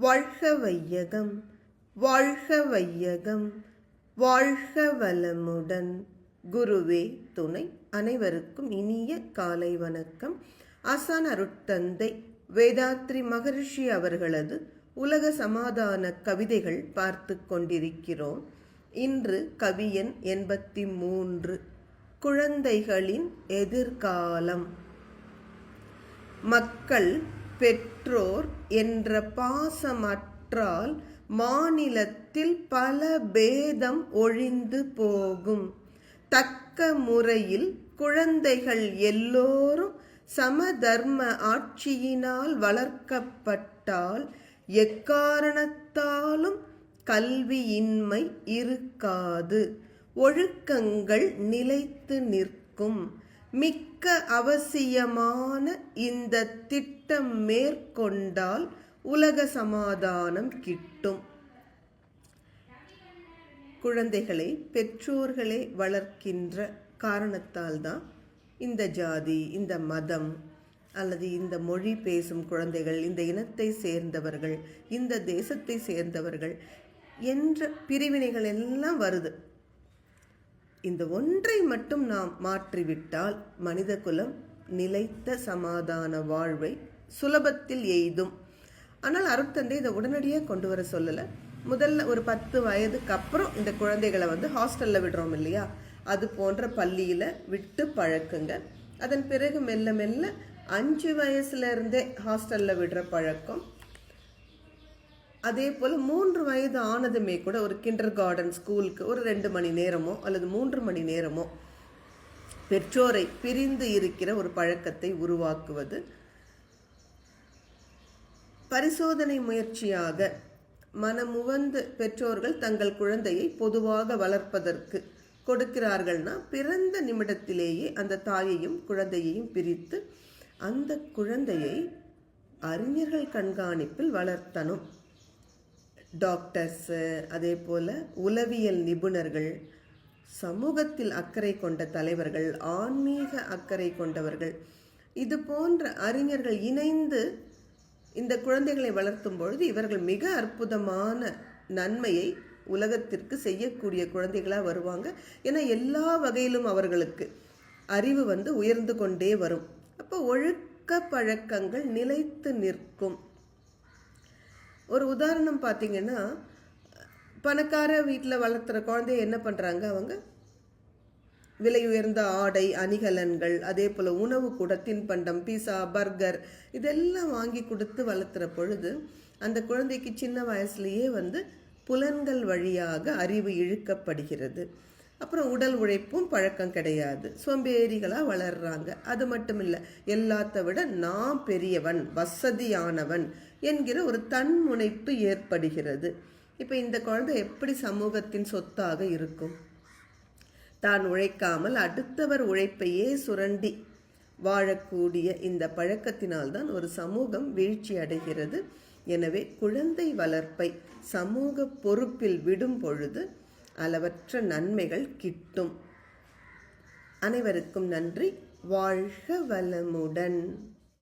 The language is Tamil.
வாழ்க வையகம் வாழ்க வையகம் வாழ்க வளமுடன். குருவே துணை அனைவருக்கும் இனிய காலை வணக்கம். ஆசான் அருட்தந்தை வேதாத்ரி மகரிஷி அவர்களது உலக சமாதான கவிதைகள் பார்த்து கொண்டிருக்கிறோம். இன்று கவியன் எண்பத்தி மூன்று குழந்தைகளின் எதிர்காலம். மக்கள் பெற்றோர் என்ற பாசமற்றால் மாநிலத்தில் பல பேதம் ஒழிந்து போகும். தக்க முறையில் குழந்தைகள் எல்லோரும் சமதர்ம ஆட்சியினால் வளர்க்கப்பட்டால் எக்காரணத்தாலும் கல்வியின்மை இருக்காது. ஒழுக்கங்கள் நிலைத்து நிற்கும். மிக்க அவசியமான இந்த திட்டம் மேற்கொண்டால் உலக சமாதானம் கிட்டும். குழந்தைகளை பெற்றோர்களே வளர்க்கின்ற காரணத்தால் தான் இந்த ஜாதி இந்த மதம் அல்லது இந்த மொழி பேசும் குழந்தைகள் இந்த இனத்தை சேர்ந்தவர்கள் இந்த தேசத்தை சேர்ந்தவர்கள் என்ற பிரிவினைகள் எல்லாம் வருது. இந்த ஒன்றை மட்டும் நாம் மாற்றிவிட்டால் மனித குலம் நிலைத்த சமாதான வாழ்வை சுலபத்தில் எய்தும். ஆனால் அருட்தந்தை இதை உடனடியாக கொண்டு வர சொல்லலை. முதல்ல ஒரு பத்து வயதுக்கு அப்புறம் இந்த குழந்தைகளை வந்து ஹாஸ்டலில் விடுறோம் இல்லையா? அது போன்ற பள்ளியில் விட்டு பழக்குங்க. அதன் பிறகு மெல்ல மெல்ல அஞ்சு வயசுலேருந்தே ஹாஸ்டலில் விடுற பழக்கம் அதே போல் மூன்று வயது ஆனதுமே கூட ஒரு கிண்டர் கார்டன் ஸ்கூலுக்கு ஒரு ரெண்டு மணி நேரமோ அல்லது மூன்று மணி நேரமோ பெற்றோரை பிரிந்து இருக்கிற ஒரு பழக்கத்தை உருவாக்குவது பரிசோதனை முயற்சியாக மனமுவந்து பெற்றோர்கள் தங்கள் குழந்தையை பொதுவாக வளர்ப்பதற்கு கொடுக்கிறார்கள்னா பிறந்த நிமிடத்திலேயே அந்த தாயையும் குழந்தையையும் பிரித்து அந்த குழந்தையை அறிஞர்கள் கண்காணிப்பில் வளர்த்தனும் டாக்டர்ஸு அதே போல் உளவியல் நிபுணர்கள் சமூகத்தில் அக்கறை கொண்ட தலைவர்கள் ஆன்மீக அக்கறை கொண்டவர்கள் இது போன்ற அறிஞர்கள் இணைந்து இந்த குழந்தைகளை வளர்த்தும் பொழுது இவர்கள் மிக அற்புதமான நன்மையை உலகத்திற்கு செய்யக்கூடிய குழந்தைகளாக வருவாங்க. ஏன்னா எல்லா வகையிலும் அவர்களுக்கு அறிவு வந்து உயர்ந்து கொண்டே வரும். அப்போ ஒழுக்க பழக்கங்கள் நிலைத்து நிற்கும். ஒரு உதாரணம் பார்த்தீங்கன்னா பணக்கார வீட்டில் வளர்த்துற குழந்தைய என்ன பண்ணுறாங்க அவங்க? விலை உயர்ந்த ஆடை அணிகலன்கள் அதே போல் உணவு கூட தின்பண்டம் பீஸா பர்கர் இதெல்லாம் வாங்கி கொடுத்து வளர்த்துற பொழுது அந்த குழந்தைக்கு சின்ன வயசுலேயே வந்து புலன்கள் வழியாக அறிவு இழுக்கப்படுகிறது. அப்புறம் உடல் உழைப்பும் பழக்கம் கிடையாது. சோம்பேறிகளாக வளர்றாங்க. அது மட்டும் இல்லை எல்லாத்த விட நான் பெரியவன் வசதியானவன் என்கிற ஒரு தன்முனைப்பு ஏற்படுகிறது. இப்போ இந்த குழந்தை எப்படி சமூகத்தின் சொத்தாக இருக்கும்? தான் உழைக்காமல் அடுத்தவர் உழைப்பையே சுரண்டி வாழக்கூடிய இந்த பழக்கத்தினால்தான் ஒரு சமூகம் வீழ்ச்சி அடைகிறது. எனவே குழந்தை வளர்ப்பை சமூக பொறுப்பில் விடும் பொழுது அளவற்ற நன்மைகள் கிட்டும். அனைவருக்கும் நன்றி. வாழ்க வளமுடன்.